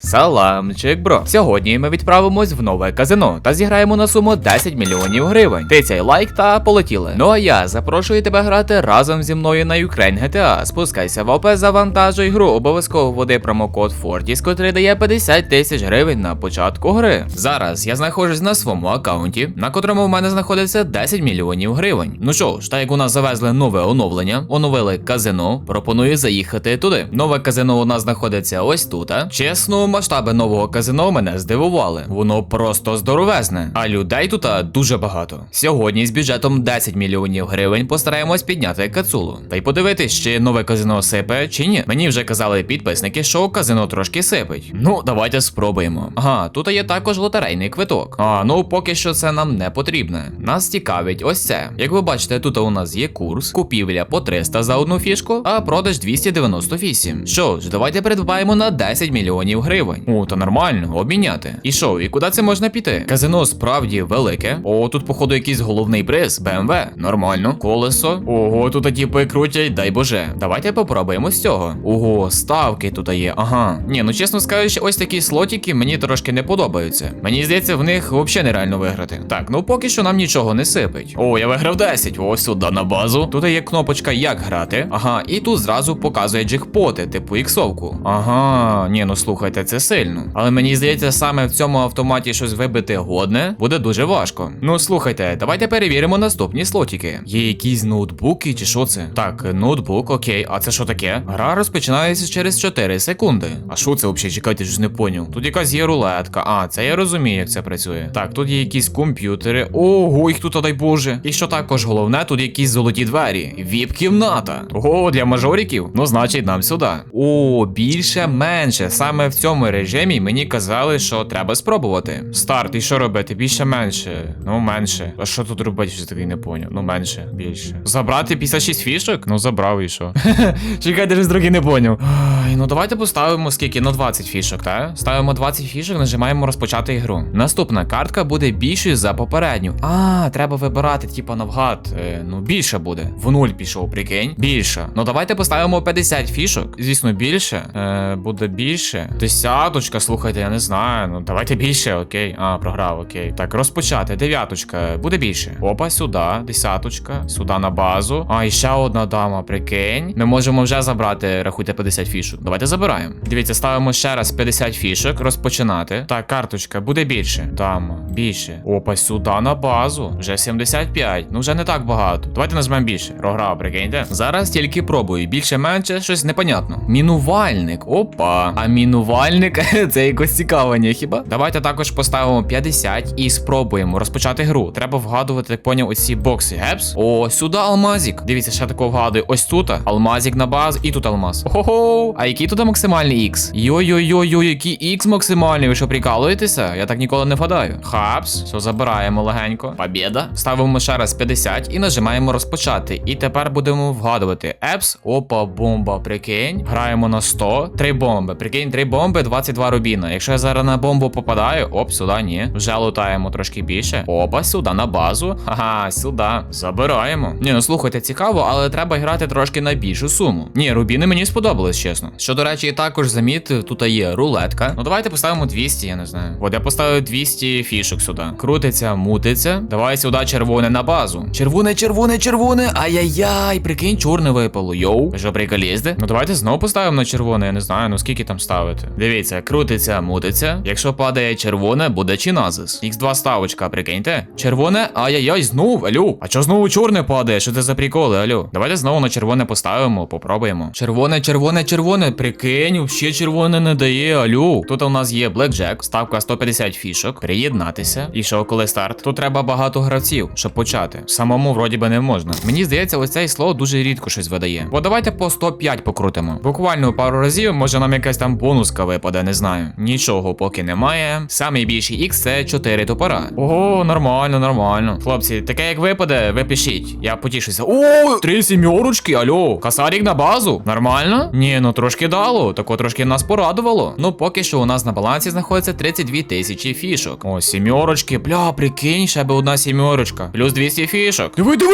Саламчик, бро. Сьогодні ми відправимось в нове казино та зіграємо на суму 10 мільйонів гривень. Тицяй лайк та полетіли. Ну а я запрошую тебе грати разом зі мною на Ukraine GTA. Спускайся в ОП, завантажуй гру. Обов'язково вводи промокод Fortis, котрий дає 50 тисяч гривень на початку гри. Зараз я знаходжусь на своєму аккаунті, на котрому в мене знаходиться 10 мільйонів гривень. Ну що ж, так як у нас завезли нове оновлення, оновили казино, пропоную заїхати туди. Нове казино у нас знаходиться ось тут. Чесно, масштаби нового казино мене здивували. Воно просто здоровезне, а людей тут дуже багато. Сьогодні з бюджетом 10 мільйонів гривень постараємось підняти кацулу. Та й подивитись, чи нове казино сипе, чи ні. Мені вже казали підписники, що казино трошки сипить. Ну, давайте спробуємо. Ага, тут є також лотерейний квиток. А ну поки що це нам не потрібне. Нас цікавить ось це. Як ви бачите, тут у нас є курс, купівля по 300 за одну фішку, а продаж 298. Що ж, давайте придбаємо на 10 мільйонів гривень. О, то нормально, обміняти. І що, і куди це можна піти? Казино справді велике. О, тут, походу, якийсь головний приз. БМВ. Нормально. Колесо. Ого, тут тіпи крутять, дай боже. Давайте попробуємо з цього. Ого, ставки тут є. Ага. Ні, ну чесно скажучи, ось такі слотики мені трошки не подобаються. Мені здається, в них взагалі нереально виграти. Так, ну поки що нам нічого не сипить. О, я виграв 10. Ось сюди на базу. Тут є кнопочка як грати. Ага, і тут зразу показує джекпоти, типу іксовку. Ага, ні, ну слухайте, це сильно. Але мені здається, саме в цьому автоматі щось вибити годне буде дуже важко. Ну слухайте, давайте перевіримо наступні слотики. Є якісь ноутбуки чи що це? Так, ноутбук, окей, а це що таке? Гра розпочинається через 4 секунди. А що це взагалі? Чекайте, ж не поняв. Тут якась є рулетка. А, це я розумію, як це працює. Так, тут є якісь комп'ютери. Ого, їх тут, дай Боже. І що також головне, тут якісь золоті двері. Віп-кімната. Ого, для мажориків? Ну, значить, нам сюди. О, більше менше. Саме в цьому режимі мені казали, що треба спробувати. Старт, і що робити? Більше менше. Ну, менше. А що тут робити? Вже такий не поняв. Ну, менше, більше. Забрати 56 фішок? Ну, забрав і що. Чекайте, ж другий не поняв. Ай, ну давайте поставимо скільки? Ну 20 фішок, так? Ставимо 20 фішок, нажимаємо розпочати ігру. Наступна картка буде більшою за попередню. А, треба вибирати, типа навгад. Е, ну більше буде. В нуль пішов, прикинь. Більше. Ну давайте поставимо 50 фішок. Звісно, більше. Е, буде більше. Десяточка, слухайте, я не знаю. Ну давайте більше, окей. А, програв, окей. Так, розпочати. Дев'яточка. Буде більше. Опа, сюди. Десяточка. Сюди на базу. А, і ще одна дама, прикинь. Ми можемо вже забрати, рахуйте 50 фішок. Давайте забираємо. Дивіться, ставимо ще раз 50 фішок, розпочинати. Так, карточка, буде більше. Дама, більше. Опа, сюди на базу. Вже 75. Ну вже не так багато. Давайте нажмемо більше. Програв, прикиньте. Зараз тільки пробую. Більше менше, щось непонятно. Мінувальник. Опа. А мінувальник це якось цікавення, хіба? Давайте також поставимо 50 і спробуємо розпочати гру. Треба вгадувати, так поняв, оці бокси. Гепс. О, сюди алмазик. Дивіться, ще такого вгадую. Ось тут. Алмазик на баз, і тут алмаз. Ого. А який тут максимальний X? Йо-йо-йо-йо, який X максимальний? Ви що прикалуєтеся? Я так ніколи не вгадаю. Хапс, все забираємо легенько. Побєда. Ставимо ще раз 50 і нажимаємо розпочати. І тепер будемо вгадувати. Епс, опа, бомба, прикинь. Граємо на 100. Три бомби. Прикинь, три бомби, 22 рубіна. Якщо я зараз на бомбу попадаю, оп, сюди ні. Вже лутаємо трошки більше. Опа, сюди на базу. Ага, сюди. Забираємо. Ні, ну слухайте, цікаво, але треба грати трошки на більшу суму. Ні, рубіни мені сподобались, чесно. Що, до речі, також замітив, тут є рулетка. Ну давайте поставимо 200, я не знаю. От я поставив 200 фішок сюди. Крутиться, мутиться. Давай сюди червоне на базу. Червоне, червоне, червоне. Ай-яй-яй, прикинь, чорне випало. Йоу. Ви що приколізди? Ну давайте знову поставимо на червоне, я не знаю, ну скільки там ставити. Дивіться, крутиться, мутиться. Якщо падає червоне, буде чиназис. Х2 ставочка, прикиньте. Червоне, ай-яй-яй, знов, алю. А чого знову чорне падає? Що це за приколи, алю? Давайте знову на червоне поставимо, попробуємо. Червоне, червоне, червоне. Прикинь, взагалі червоне не дає, алю. Тут у нас є блекджек, ставка 150 фішок. Приєднатися. І що, коли старт? Тут треба багато гравців, щоб почати. Самому вроді би не можна. Мені здається, ось цей слот дуже рідко щось видає. Бо давайте по 105 покрутимо. Буквально пару разів, може нам якась там бонуска випаде, не знаю. Нічого поки немає. Самий більший X це 4 топора. Ого, нормально, нормально. Хлопці, таке як випаде, ви пишіть. Я потішуся. О, три сімерочки, альо. Касарік на базу. Нормально? Ні, ну трошки дало. Тако трошки нас порадувало. Ну, поки що у нас на балансі знаходиться 32 тисячі фішок. О, сімерочки. Бля, прикинь, ще би одна сімерочка. Плюс 200 фішок. Диви, диви!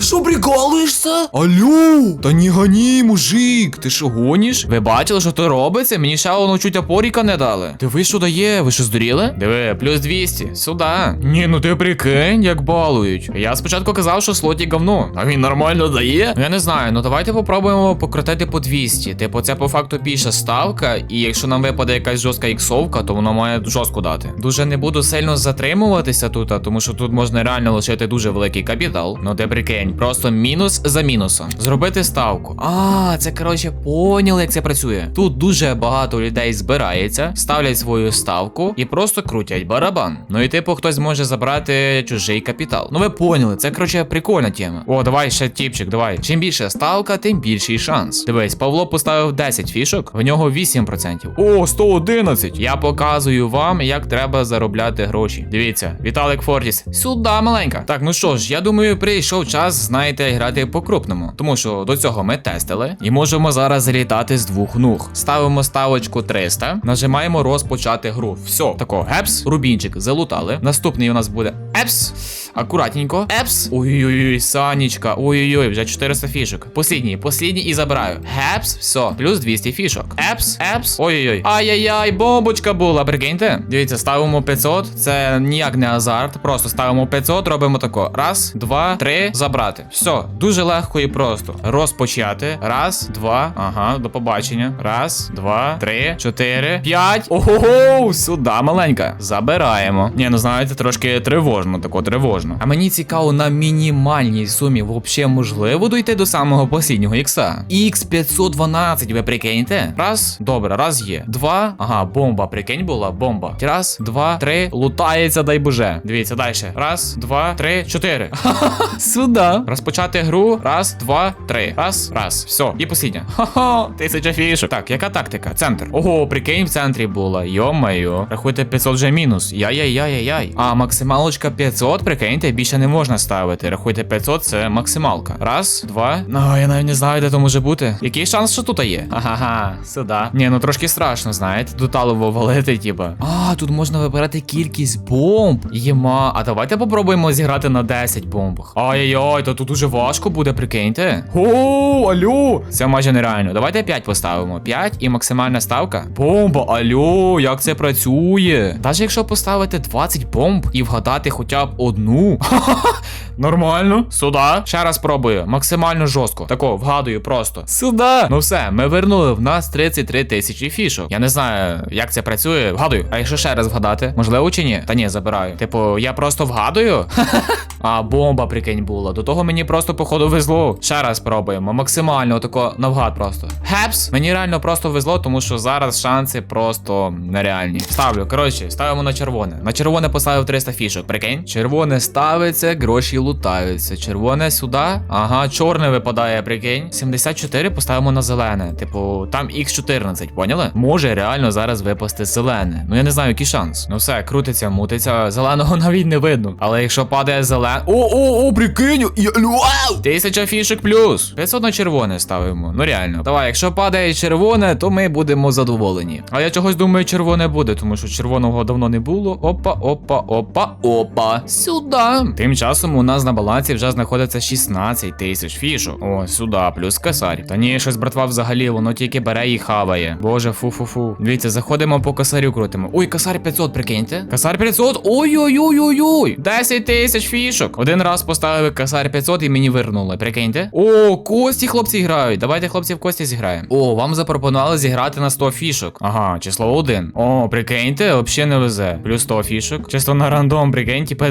Що прикалуєшся? Алло! Та не гані, мужик, ти що гоніш? Ви бачили, що то робиться? Мені ще червоного чуть опоріка не дали. Диви, що дає, ви що здуріли? Диви, плюс 200, сюди. Ні, ну ти прикинь, як балують. Я спочатку казав, що слоті говно, а він нормально дає. Я не знаю, ну давайте попробуємо покрутити по 200. Типу, це по факту більша ставка, і якщо нам випаде якась жорстка іксовка, то воно має жорстко дати. Дуже не буду сильно затримуватися тут, тому що тут можна реально лишити дуже великий капітал. Ну ти прикинь, просто мінус за мінусом. Зробити ставку. А, це коротше поняли, як це працює. Тут дуже багато людей збирається, ставлять свою ставку і просто крутять барабан. Ну і типу хтось може забрати чужий капітал. Ну ви поняли, це коротше прикольна тема. О, давай ще тіпчик, давай. Чим більше ставка, тим більший шанс. Дивись, Павло поставив 10 фішок, в нього 8%. О, 111. Я показую вам, як треба заробляти гроші. Дивіться, Віталик Фортіс. Сюди, маленька. Так, ну що ж, я думаю, прийшов час, знаєте, грати по-крупному. Тому що до цього ми тестили і можемо зараз залітати з двох ног. Ставимо ставочку 300, нажимаємо розпочати гру. Все, тако, гепс, рубінчик, залутали. Наступний у нас буде епс. Акуратненько. Епс. Ой-ой-ой, Санечка. Ой-ой-ой, вже 400 фішок. Послідній, послідній і забираю. Гепс, все, плюс 200 фішок. Епс, епс. Ой-ой-ой. Ай-яй-яй, бомбочка була, прикиньте. Дивіться, ставимо 500. Це ніяк не азарт. Просто ставимо 500, робимо тако. Раз, два, три, забрати. Все, дуже легко і просто. Розпочати. Раз, два. Ага, до побачення. Раз, два, три, чотири, п'ять. Ого, сюди, маленька. Забираємо. Ні, ну знаєте, трошки тривожно, тако тривожно. А мені цікаво, на мінімальній сумі взагалі можливо дойти до самого посліднього ікса. Ікс 512, ви прикиньте? Раз, добре, раз є. Два. Ага, бомба, прикинь була, бомба. Раз, два, три. Лутається, дай боже. Дивіться, далі. Раз, два, три, чотири. Сюда. Розпочати гру. Раз, два, три. Раз, раз. Все. І послідня. Ха-ха. Тисяча фішок. Так, яка тактика? Центр. Ого, прикинь, в центрі була. Йо-майо. Рахуйте 500 вже мінус. Яй-яй-яй-яй. А, максималочка 500, прикиньте, більше не можна ставити. Рахуйте 500, це максималка. Раз, два. Ну, я навіть не знаю, де то може бути. Який шанс, що тут є? Ага, сюди. Ні, ну трошки страшно, знаєте. До талово валити, типа. А, тут можна вибирати кількість бомб. Єма. А давайте попробуємо зіграти на 10 бомбах. Ай-яй-яй, то тут дуже важко буде, прикиньте. О, алло. Це майже нереально. Давайте 5 поставимо. 5 і максимальна ставка. Бомба, алло, як це працює? Навіть якщо поставити 20 бомб і вгадати хоча б одну. Нормально. Сюда. Ще раз пробую. Максимально жорстко. Тако, вгадую просто. Сюда. Ну все, ми вернули в нас 33 тисячі фішок. Я не знаю, як це працює. Вгадую. А якщо ще раз вгадати? Можливо чи ні? Та ні, забираю. Типу, я просто вгадую. А бомба, прикинь, була. До того мені просто, походу, везло. Ще раз пробуємо. Максимально тако навгад просто. Гепс. Мені реально просто везло, тому що зараз шанси просто нереальні. Ставлю. Коротше, ставимо на червоне. На червоне поставив 300 фішок. Прикинь. Червоне ставиться, гроші лутаються. Червоне сюди. Ага, чорне випадає, прикинь. 74 поставимо на зелене. Типу, там X14, поняли? Може реально зараз випасти зелене. Ну я не знаю, який шанс. Ну все, крутиться, мутиться. Зеленого навіть не видно. Але якщо падає зелене. О, о, о, прикинь! Я... Тисяча фішок плюс. 500 на червоне ставимо. Ну реально. Давай, якщо падає червоне, то ми будемо задоволені. А я чогось думаю, червоне буде, тому що червоного давно не було. Опа, опа, опа, опа. Сюди. Тим часом у нас на балансі вже знаходиться 16 тисяч фішок. О, сюди, плюс косарь. Та ні, щось братва взагалі, воно тільки бере і хаває. Боже, фу-фу-фу. Дивіться, заходимо по косарю крутимо. Ой, косарь 500, прикиньте. Косарь 500. Ой-ой-ой-ой-ой. 10 тисяч фішок. Один раз поставили косарь 500 і мені вернули. Прикиньте. О, кості хлопці грають. Давайте хлопці в кості зіграємо. О, вам запропонували зіграти на 100 фішок. Ага, число 1. О, прикиньте, взагалі не везе. Плюс 100 фішок. Чисто на рандом, прикинь, типа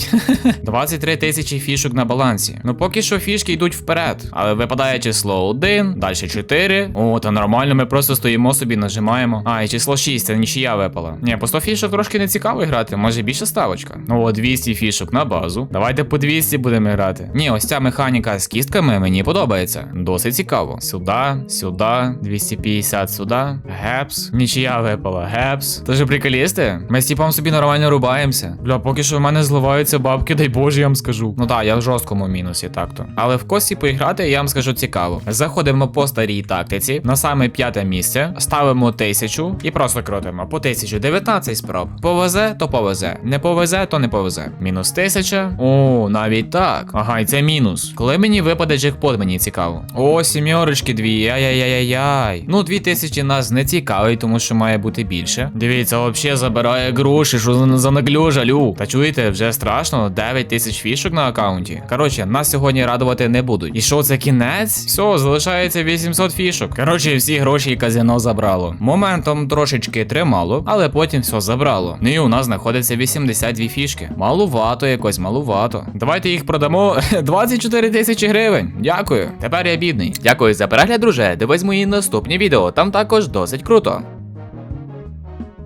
закидують. 23 тисячі фішок на балансі. Ну поки що фішки йдуть вперед. Але випадає число 1, далі 4. О, та нормально, ми просто стоїмо собі, нажимаємо. А, і число 6, це нічия випала. Ні, по 100 фішок трошки не цікаво грати, може більше ставочка. Ну, о, 200 фішок на базу. Давайте по 200 будемо грати. Ні, ось ця механіка з кістками мені подобається. Досить цікаво. Сюди, сюди, 250 сюди. Гепс. Нічия випала. Гепс. Тож приколісти? Ми з типом собі нормально рубаємося. Бля, поки що в мене зливають з'являються бабки, дай Боже, я вам скажу. Ну так, я в жорсткому мінусі, так то. Але в косі поіграти, я вам скажу цікаво. Заходимо по старій тактиці, на саме п'яте місце, ставимо тисячу і просто крутимо. По тисячу 19 спроб. Повезе, то повезе. Не повезе, то не повезе. Мінус тисяча. О, навіть так. Ага, і це мінус. Коли мені випаде джекпот, мені цікаво. О, сімерочки дві. Ай-яй-яй-яй. Ну, дві тисячі нас не цікавить, тому що має бути більше. Дивіться, взагалі забирає гроші, що за, за наглю жалю. Та чуєте, вже страшно, 9 тисяч фішок на аккаунті. Коротше, нас сьогодні радувати не будуть. І що це кінець? Все, залишається 800 фішок. Коротше, всі гроші казино забрало. Моментом трошечки тримало, але потім все забрало. Ну і у нас знаходиться 82 фішки. Малувато якось, малувато. Давайте їх продамо 24 тисячі гривень. Дякую. Тепер я бідний. Дякую за перегляд, друже. Дивись мої наступні відео. Там також досить круто.